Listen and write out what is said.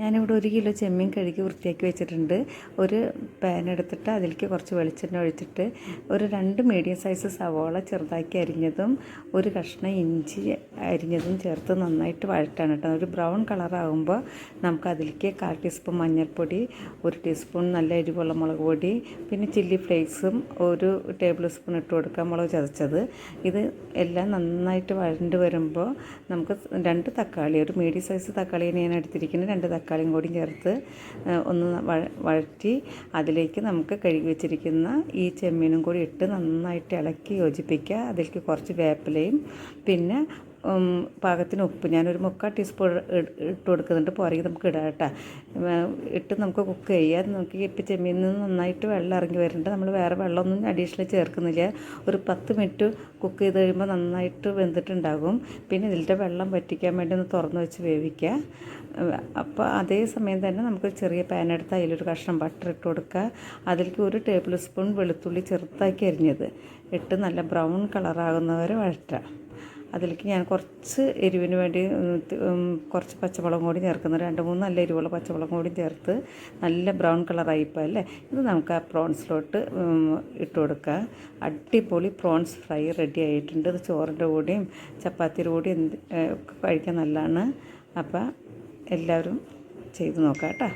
ഞാനിവിടെ ഒരു കിലോ ചെമ്മീൻ കഴുകി വൃത്തിയാക്കി വെച്ചിട്ടുണ്ട്. ഒരു പാൻ എടുത്തിട്ട് അതിലേക്ക് കുറച്ച് വെളിച്ചെണ്ണ ഒഴിച്ചിട്ട് ഒരു രണ്ട് മീഡിയം സൈസ് സവോള ചെറുതാക്കി അരിഞ്ഞതും ഒരു കഷ്ണം ഇഞ്ചി അരിഞ്ഞതും ചേർത്ത് നന്നായിട്ട് വഴറ്റാണ് കേട്ടോ. ഒരു ബ്രൗൺ കളറാകുമ്പോൾ നമുക്ക് അതിലേക്ക് കാൽ ടീസ്പൂൺ മഞ്ഞൾപ്പൊടി ഒരു ടീസ്പൂൺ നല്ല എരിവുള്ള മുളക് പൊടി പിന്നെ ചില്ലി ഫ്ലേക്സും ഒരു ടേബിൾ സ്പൂൺ ഇട്ട് കൊടുക്കാൻ മുളക് ചതച്ചത്. ഇത് എല്ലാം നന്നായിട്ട് വഴണ്ട് വരുമ്പോൾ നമുക്ക് രണ്ട് തക്കാളി ഒരു മീഡിയം സൈസ് തക്കാളി ഞാൻ എടുത്തിരിക്കുന്നത്. രണ്ട് തക്കാളിയും കൂടി ചേർത്ത് ഒന്ന് വഴറ്റി അതിലേക്ക് നമുക്ക് കഴുകി വെച്ചിരിക്കുന്ന ഈ ചെമ്മീനും കൂടി ഇട്ട് നന്നായിട്ട് ഇളക്കി യോജിപ്പിക്കുക. അതിലേക്ക് കുറച്ച് വേപ്പിലയും പിന്നെ പാകത്തിന് ഉപ്പ്. ഞാനൊരു മുക്കാൽ ടീസ്പൂൺ ഇട്ട് കൊടുക്കുന്നുണ്ട്. പുറകെ നമുക്ക് ഇടാം കേട്ടോ. ഇട്ട് നമുക്ക് കുക്ക് ചെയ്യാം. നമുക്ക് ഇപ്പം ചെമ്മീനിൽ നിന്ന് നന്നായിട്ട് വെള്ളം ഇറങ്ങി വരുന്നുണ്ട് നമ്മൾ വേറെ വെള്ളമൊന്നും അഡീഷണൽ ചേർക്കുന്നില്ല. ഒരു പത്ത് മിനിറ്റ് കുക്ക് ചെയ്ത് കഴിയുമ്പോൾ നന്നായിട്ട് വെന്തിട്ടുണ്ടാകും. പിന്നെ ഇതിന്റെ വെള്ളം വറ്റിക്കാൻ വേണ്ടി ഒന്ന് തുറന്ന് വെച്ച് വേവിക്കുക അപ്പോൾ അതേ സമയം തന്നെ നമുക്ക് ചെറിയ പാൻ എടുത്ത് അതിലൊരു കഷ്ണം ബട്ടർ ഇട്ട് കൊടുക്കുക അതിലേക്ക് ഒരു ടേബിൾ സ്പൂൺ വെളുത്തുള്ളി ചെറുതാക്കി അരിഞ്ഞത്. ഇട്ട് നല്ല ബ്രൗൺ കളറാകുന്നവരെ വഴറ്റുക അതിലേക്ക് ഞാൻ കുറച്ച് എരിവിന് വേണ്ടി കുറച്ച് പച്ചമുളകും കൂടി ചേർക്കുന്നു. രണ്ട് മൂന്ന് നല്ല എരിവുള്ള പച്ചമുളകും കൂടി ചേർത്ത് നല്ല ബ്രൗൺ കളറായിപ്പോൾ അല്ലേ? ഇത് നമുക്ക് ആ പ്രോൺസിലോട്ട് ഇട്ട് കൊടുക്കുക അടിപൊളി പ്രോൺസ് ഫ്രൈ റെഡി ആയിട്ടുണ്ട്. ഇത് ചോറിന്റെ കൂടെയും ചപ്പാത്തിയുടെ കൂടെയും കഴിക്കാൻ നല്ലതാണ്. അപ്പോൾ എല്ലാവരും ചെയ്ത് നോക്കാം കേട്ടോ.